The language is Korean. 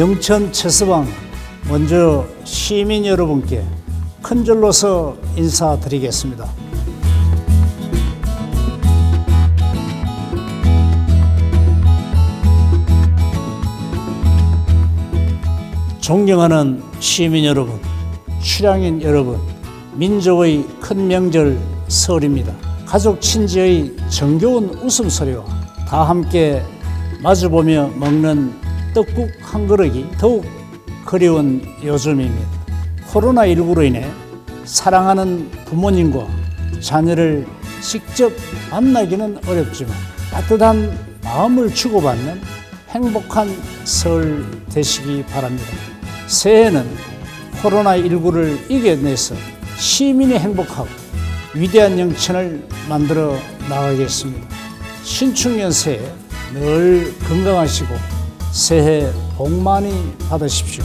영천 최서방 먼저 시민 여러분께 큰 절로서 인사드리겠습니다. 존경하는 시민 여러분, 출향인 여러분, 민족의 큰 명절 설입니다. 가족 친지의 정겨운 웃음소리와 다 함께 마주보며 먹는 떡국 한 그릇이 더욱 그리운 요즘입니다. 코로나19로 인해 사랑하는 부모님과 자녀를 직접 만나기는 어렵지만 따뜻한 마음을 주고받는 행복한 설 되시기 바랍니다. 새해는 코로나19를 이겨내서 시민이 행복하고 위대한 영천을 만들어 나가겠습니다. 신축년 새해 늘 건강하시고 새해 복 많이 받으십시오.